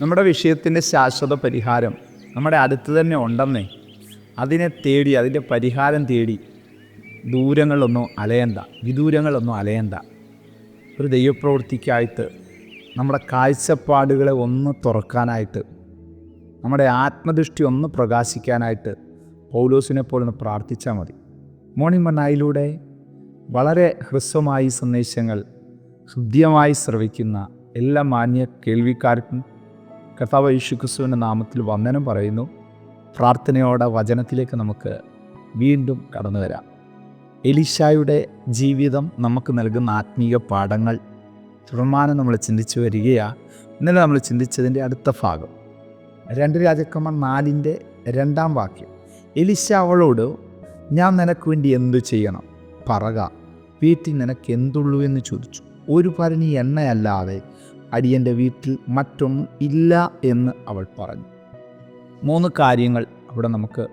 നമ്മുടെ വിഷയത്തിന്റെ ശാശ്വത പരിഹാരം നമ്മുടെ അടുത്ത് തന്നെ ഉണ്ടെന്നേ. അതിനെ തേടി അതിന്റെ പരിഹാരം തേടി ദൂരങ്ങളൊന്നും അലയണ്ട വിദൂരങ്ങളൊന്നും അലയണ്ട. ഒരു ദൈവപ്രവൃത്തിക്കായിട്ട് നമ്മുടെ കാഴ്ചപ്പാടുകളെ ഒന്ന് തുറക്കാനായിട്ട് നമ്മുടെ ആത്മദൃഷ്ടി ഒന്ന് പ്രകാശിക്കാനായിട്ട് പൗലോസിനെ പോലെ ഒന്ന് പ്രാർത്ഥിച്ചാൽ മതി. മോർണിംഗ് മണ്ണായിലൂടെ വളരെ ഹ്രസ്വമായി സന്ദേശങ്ങൾ ഹൃദ്യമായി ശ്രവിക്കുന്ന എല്ലാ മാന്യ കേൾവിക്കാർക്കും കർത്താവ് യേശുക്രിസ്തുവിന്റെ നാമത്തിൽ വന്ദനം പറയുന്നു. പ്രാർത്ഥനയോടെ വചനത്തിലേക്ക് നമുക്ക് വീണ്ടും കടന്നു വരാം. എലിശായുടെ ജീവിതം നമുക്ക് നൽകുന്ന ആത്മീയ പാഠങ്ങൾ തുടർമാനം നമ്മൾ ചിന്തിച്ചു വരികയാണ് ഇന്നലെ നമ്മൾ ചിന്തിച്ചതിന്റെ അടുത്ത ഭാഗം. രണ്ട് രാജക്രമ നാലിന്റെ രണ്ടാം വാക്യം. എലിശ അവളോട് ഞാൻ നിനക്ക് വേണ്ടി എന്തു ചെയ്യണം? പറക. വീട്ടിൽ നിനക്ക് എന്തുള്ളൂ? എന്ന് ചോദിച്ചു. ഒരു ഭരണി എണ്ണയല്ലാതെ അടിയന്റെ വീട്ടിൽ മറ്റൊന്നും ഇല്ല എന്ന് അവൾ പറഞ്ഞു. മൂന്ന് കാര്യങ്ങൾ അവിടെ നമുക്ക്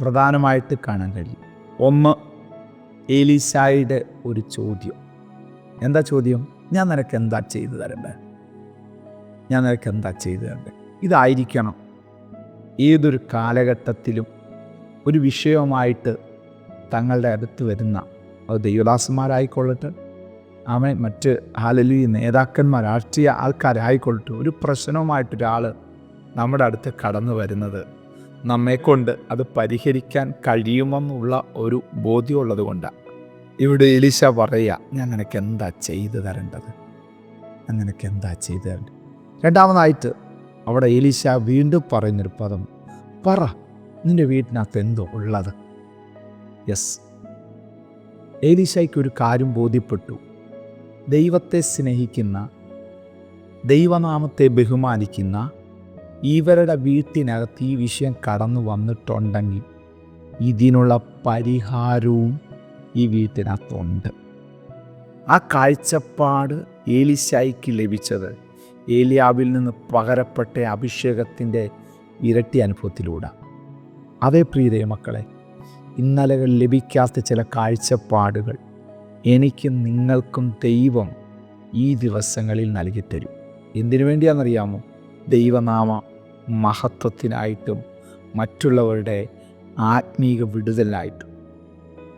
പ്രധാനമായിട്ട് കാണാൻ കഴിയും. ഒന്ന് ഏലീശായുടെ ഒരു ചോദ്യം. എന്താ ചോദ്യം? ഞാൻ നിനക്ക് എന്താ ചെയ്തു തരണ്ടേ ഞാൻ നിനക്ക് എന്താ ചെയ്തു തരണ്ടേ ഇതായിരിക്കണം. ഏതൊരു കാലഘട്ടത്തിലും ഒരു വിഷയവുമായിട്ട് തങ്ങളുടെ അടുത്ത് വരുന്ന അത് ദൈവദാസന്മാരായിക്കൊള്ളട്ടെ ആമേ മറ്റ് ഹാലലി നേതാക്കന്മാർ രാഷ്ട്രീയ ആൾക്കാരായിക്കൊള്ളട്ടെ ഒരു പ്രശ്നവുമായിട്ടൊരാൾ നമ്മുടെ അടുത്ത് കടന്നു വരുന്നത്. നമ്മെക്കൊണ്ട് അത് പരിഹരിക്കാൻ കഴിയുമെന്നുള്ള ഒരു ബോധ്യമുള്ളത് കൊണ്ടാണ് ഇവിടെ എലിശ പറയുക ഞാൻ നിനക്ക് എന്താ ചെയ്തു തരേണ്ടത്? ഞാൻ നിനക്ക് എന്താ ചെയ്തു തരേണ്ടത്? രണ്ടാമതായിട്ട് അവിടെ എലിശ വീണ്ടും പറയുന്നൊരു പദം പറ നിന്റെ വീട്ടിനകത്ത് എന്തോ ഉള്ളത്? യെസ്. എലിശയ്ക്ക് ഒരു കാര്യം ബോധ്യപ്പെട്ടു. ദൈവത്തെ സ്നേഹിക്കുന്ന ദൈവനാമത്തെ ബഹുമാനിക്കുന്ന ഇവരുടെ വീട്ടിനകത്ത് ഈ വിഷയം കടന്നു വന്നിട്ടുണ്ടെങ്കിൽ ഇതിനുള്ള പരിഹാരവും ഈ വീട്ടിനകത്തുണ്ട്. ആ കാഴ്ചപ്പാട് ഏലിശായിക്ക് ലഭിച്ചത് ഏലിയാവിൽ നിന്ന് പകരപ്പെട്ട അഭിഷേകത്തിന്റെ ഇരട്ടി അനുഭവത്തിലൂടെ. അതേ പ്രിയതേ മക്കളെ ഇന്നലകൾ ലഭിക്കാത്ത ചില കാഴ്ചപ്പാടുകൾ എനിക്കും നിങ്ങൾക്കും ദൈവം ഈ ദിവസങ്ങളിൽ നൽകിത്തരും. എന്തിനു വേണ്ടിയാണെന്നറിയാമോ? ദൈവനാമ മഹത്വത്തിനായിട്ടും മറ്റുള്ളവരുടെ ആത്മീക വിടുതലായിട്ടും.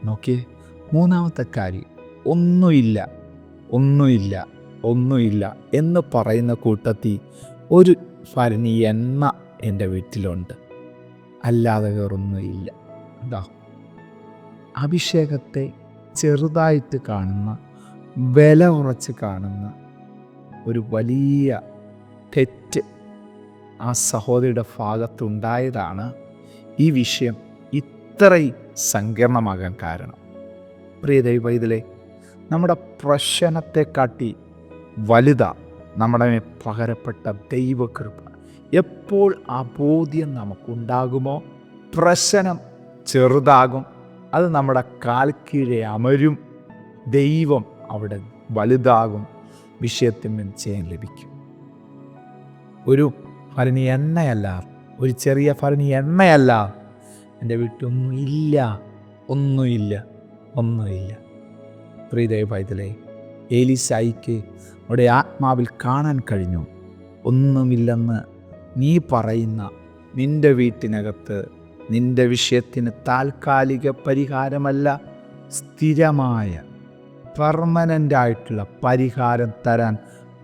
നോക്കിയേ മൂന്നാമത്തെ കാര്യം ഒന്നുമില്ല ഒന്നുമില്ല ഒന്നുമില്ല എന്ന് പറയുന്ന കൂട്ടത്തിൽ ഒരു ഭരണി എണ്ണ എന്റെ വീട്ടിലുണ്ട്. അല്ലാതെ വേറൊന്നുമില്ല. എന്താ അഭിഷേകത്തെ ചെറുതായിട്ട് കാണുന്ന വില കുറച്ച് കാണുന്ന ഒരു വലിയ തെറ്റ് ആ സഹോദരിയുടെ ഭാഗത്തുണ്ടായതാണ് ഈ വിഷയം ഇത്രയും സങ്കീർണമാകാൻ കാരണം. പ്രിയ ഇതിലെ നമ്മുടെ പ്രശ്നത്തെ കാട്ടി വലുതാ നമ്മുടെ പകരപ്പെട്ട ദൈവകൃപ. എപ്പോൾ അബോധ്യം ബോധ്യം നമുക്കുണ്ടാകുമോ? പ്രശ്നം ചെറുതാകും അത് നമ്മുടെ കാൽ കീഴെ അമരും. ദൈവം അവിടെ വലുതാകും. വിഷയത്തിന് ചെയ്യാൻ ലഭിക്കും. ഒരു ഫലനി എണ്ണയല്ല. ഒരു ചെറിയ ഫലനി എണ്ണയല്ല. എന്റെ വീട്ടിലൊന്നും ഇല്ല. ഒന്നുമില്ല ഒന്നുമില്ല പ്രീതയ പൈതലേ ഏലിസായിക്ക് അവിടെ ആത്മാവിൽ കാണാൻ കഴിഞ്ഞു. ഒന്നുമില്ലെന്ന് നീ പറയുന്ന നിന്റെ വീട്ടിനകത്ത് നിന്റെ വിഷയത്തിന് താൽക്കാലിക പരിഹാരമല്ല സ്ഥിരമായ പെർമനന്റ് ആയിട്ടുള്ള പരിഹാരം തരാൻ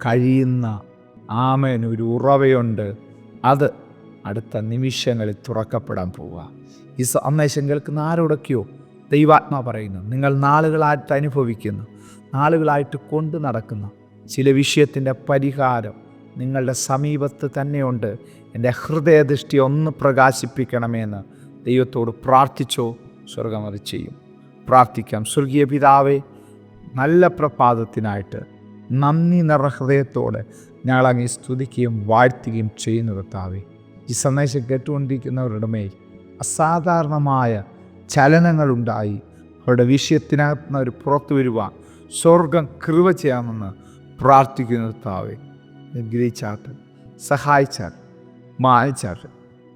കഴിയുന്ന ആമേന് ഒരു ഉറവയുണ്ട്. അത് അടുത്ത നിമിഷങ്ങളിൽ തുറക്കപ്പെടാൻ പോവുക. ഈ സന്ദേശം കേൾക്കുന്ന ആരോടൊക്കെയോ ദൈവാത്മാ പറയുന്നു നിങ്ങൾ നാളുകളായിട്ട് അനുഭവിക്കുന്നു നാളുകളായിട്ട് കൊണ്ട് നടക്കുന്ന ചില വിഷയത്തിന്റെ പരിഹാരം നിങ്ങളുടെ സമീപത്ത് തന്നെയുണ്ട്. എന്റെ ഹൃദയദൃഷ്ടി ഒന്ന് പ്രകാശിപ്പിക്കണമെന്ന് ദൈവത്തോട് പ്രാർത്ഥിച്ചോ സ്വർഗം അത് ചെയ്യും. പ്രാർത്ഥിക്കാം. സ്വർഗീയ പിതാവെ നല്ല പ്രഭാതത്തിനായിട്ട് നന്ദി നിറഹൃദയത്തോടെ ഞങ്ങൾ സ്തുതിക്കുകയും വാഴ്ത്തുകയും ചെയ്യുന്നു കർത്താവേ. ഈ സന്ദേശം കേട്ടുകൊണ്ടിരിക്കുന്നവരുടെ മേൽ അസാധാരണമായ ചലനങ്ങളുണ്ടായി. അവരുടെ വിഷയത്തിനകത്ത് നിന്ന് അവർ പുറത്തു വരുവാൻ സ്വർഗം കൃപ ചെയ്യാമെന്ന് പ്രാർത്ഥിക്കുന്ന കർത്താവേ. ഗ്രഹിച്ചാട്ട് സഹായിച്ചാട്ട് മായച്ചാട്ട്